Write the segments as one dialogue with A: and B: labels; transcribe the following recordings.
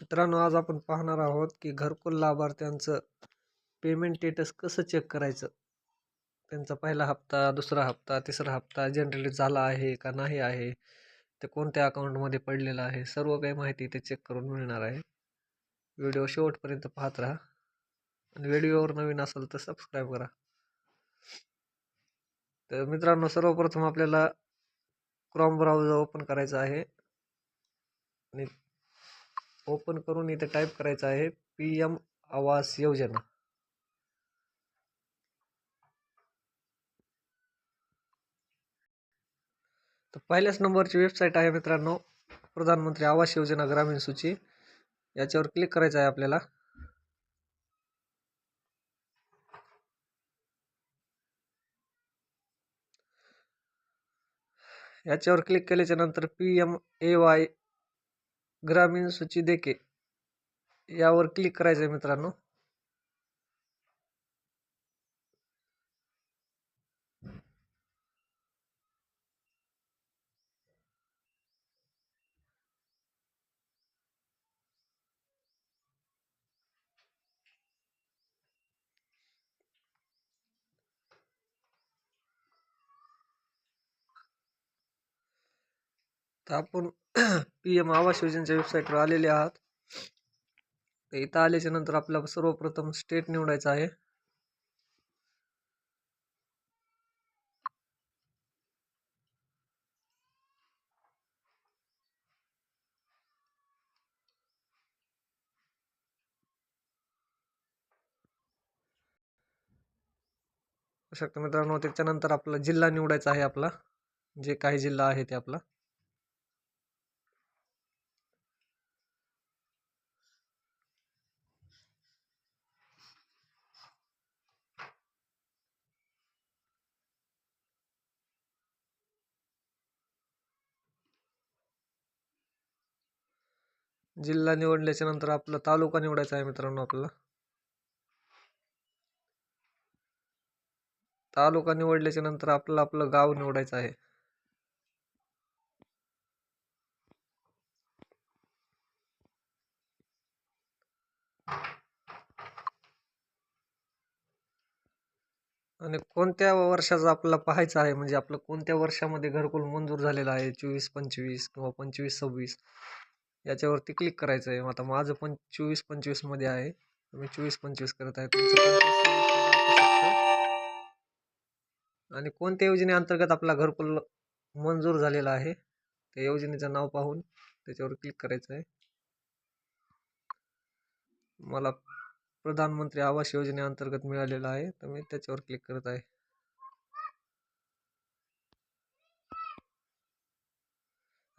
A: मित्रांनो आज आपण पाहणार आहोत की घरकुल लाभार्थ्यांचं पेमेंट स्टेटस कसं चेक करायचं? त्यांचा पहिला हप्ता दुसरा हप्ता तिसरा हप्ता जनरेट झाला आहे का नाही आहे? ते कोणत्या अकाउंटमध्ये पडलेलं आहे? सर्व काही माहिती ते चेक करून मिळणार आहे. व्हिडिओ शेवटपर्यंत पाहत राहा. आणि व्हिडिओवर नवीन असेल तर सबस्क्राईब करा. तर मित्रांनो सर्वप्रथम आपल्याला क्रॉम ब्राउझर ओपन करायचं आहे. आणि ओपन करून इथे टाईप करायचं आहे पी एम आवास योजना. तर पहिल्याच नंबरची वेबसाईट आहे मित्रांनो प्रधानमंत्री आवास योजना ग्रामीण सूची. याच्यावर क्लिक करायचं आहे आपल्याला. याच्यावर क्लिक केल्याच्यानंतर पी एम ए वाय ग्रामीण सूची देके यावर क्लिक करायचं आहे मित्रांनो. तर आपण पी एम आवास योजनेच्या वेबसाईटवर आलेले आहात. तर इथं आल्याच्यानंतर आपल्याला सर्वप्रथम स्टेट निवडायचं आहे. बघू शकता मित्रांनो त्याच्यानंतर आपला जिल्हा निवडायचा आहे आपला. जे काही जिल्हा आहे ते आपला. जिल्हा निवडल्याच्या नंतर आपला तालुका निवडायचा आहे मित्रांनो आपल्याला. तालुका निवडल्याच्या नंतर आपलं आपलं गाव निवडायचं आहे. आणि कोणत्या वर्षाचा आपल्याला पाहायचं आहे? म्हणजे आपलं कोणत्या वर्षामध्ये घरकुल मंजूर झालेलं आहे? चोवीस पंचवीस किंवा पंचवीस सव्वीस? याच्यावरती क्लिक करायचं आहे आता माझं पण चोवीस पंचवीसमध्ये आहे. मी चोवीस पंचवीस करत आहे. तुमचं आणि कोणत्या योजनेअंतर्गत आपला घरकुल मंजूर झालेला आहे? त्या योजनेचं नाव पाहून त्याच्यावर क्लिक करायचं आहे मला प्रधानमंत्री आवास योजनेअंतर्गत मिळालेला आहे. तर मी त्याच्यावर क्लिक करत आहे.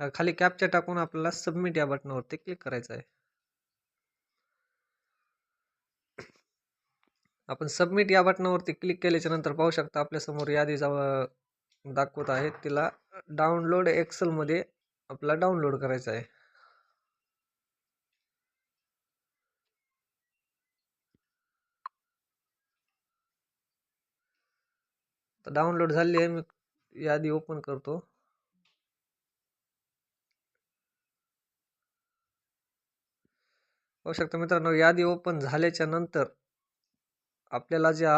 A: खाली कॅपच्या टाकून आपल्याला सबमिट या बटनावरती क्लिक करायचं आहे. आपण सबमिट या बटनावरती क्लिक केल्याच्यानंतर पाहू शकता आपल्यासमोर यादी दाखवत आहे. तिला डाउनलोड एक्सेलमध्ये आपला डाउनलोड करायचा आहे. तर डाउनलोड झाली आहे. मी यादी ओपन करतो. पाहू शकता मित्रांनो यादी ओपन झाल्याच्यानंतर आपल्याला ज्या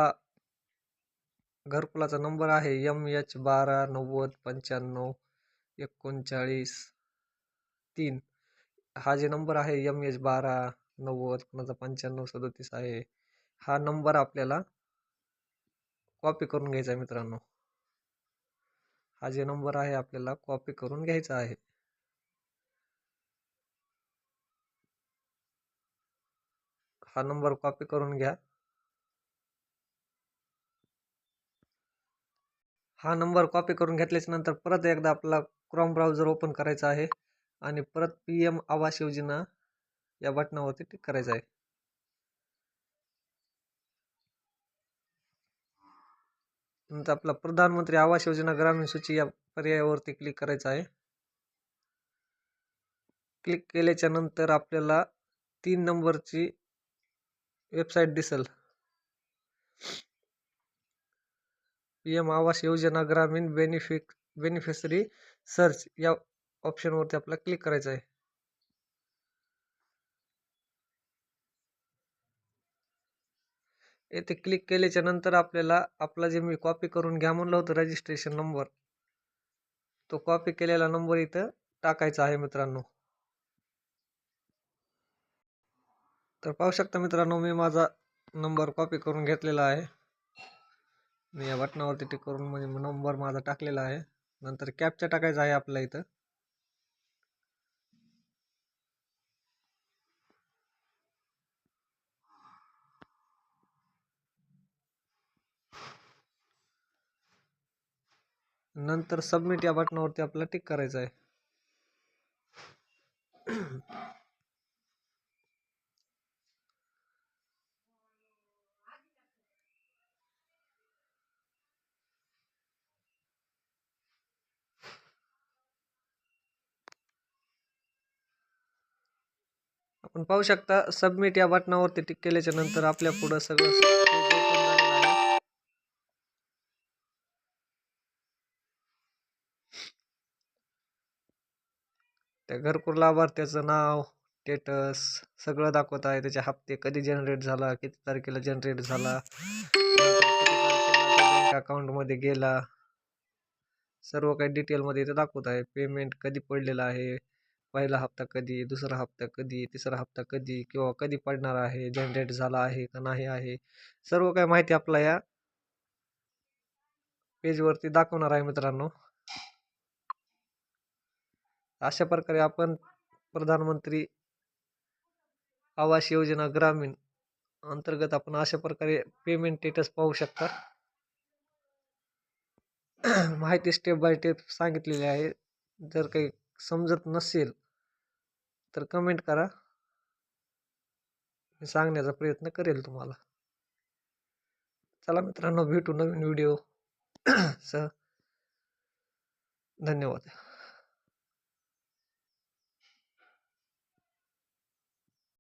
A: घरकुलाचा नंबर आहे एम एच बारा नव्वद पंच्याण्णव एकोणचाळीस तीन. हा जे नंबर आहे एम एच बारा नव्वद कोणाचा पंच्याण्णव सदतीस आहे हा नंबर आपल्याला कॉपी करून घ्यायचा आहे मित्रांनो. हा जे नंबर आहे आपल्याला कॉपी करून घ्यायचा आहे. हा नंबर कॉपी करून घ्या. हा नंबर कॉपी करून घेतल्याच्या नंतर परत एकदा आपला क्रोम ब्राउझर ओपन करायचा आहे आणि परत पी एम आवास योजना या बटनावरती टिक करायचं आहे. नंतर आपला प्रधानमंत्री आवास योजना ग्रामीण सूची या पर्यायावरती क्लिक करायचं आहे. क्लिक केल्याच्यानंतर आपल्याला तीन नंबरची वेबसाईट दिसल. पीएम आवास योजना ग्रामीण बेनिफिक बेनिफिशरी सर्च या ऑप्शनवरती आपल्याला क्लिक करायचं आहे. येथे क्लिक केल्याच्यानंतर आपल्याला आपला जे मी कॉपी करून घ्या म्हणलं होतं रजिस्ट्रेशन नंबर तो कॉपी केलेला नंबर इथं टाकायचा आहे मित्रांनो. तर पाहू शकता मित्रांनो मी माझा नंबर कॉपी करून घेतलेला आहे. मी या बटनावरती टिक करून म्हणजे नंबर माझा टाकलेला आहे. नंतर कॅपचा टाकायचा आहे आपल्या इथं. नंतर सबमिट या बटनावरती आपल्याला टिक करायचं आहे. आपण पाहू शकता सबमिट या बटनावरती टिक केल्याच्यानंतर आपल्या पुढं सगळं त्या घरकुल लाभार्थ्याचं नाव स्टेटस सगळं दाखवत आहे. त्याचे हप्ते कधी जनरेट झाला किती तारखेला जनरेट झाला अकाउंटमध्ये गेला. सर्व काही डिटेलमध्ये इथे दाखवत आहे. पेमेंट कधी पडलेलं आहे? पहिला हप्ता कधी दुसरा हप्ता कधी तिसरा हप्ता कधी किंवा कधी पडणार आहे जनरेट झाला आहे का नाही आहे सर्व काही माहिती आपला या पेजवरती दाखवणार आहे मित्रांनो. अशा प्रकारे आपण प्रधानमंत्री आवास योजना ग्रामीण अंतर्गत आपण अशा प्रकारे पेमेंट स्टेटस पाहू शकता. माहिती स्टेप बाय स्टेप सांगितलेली आहे. जर काही समजत नसेल तर कमेंट करा. मी सांगण्याचा प्रयत्न करेल तुम्हाला. चला मित्रांनो भेटू नवीन व्हिडिओ सह धन्यवाद.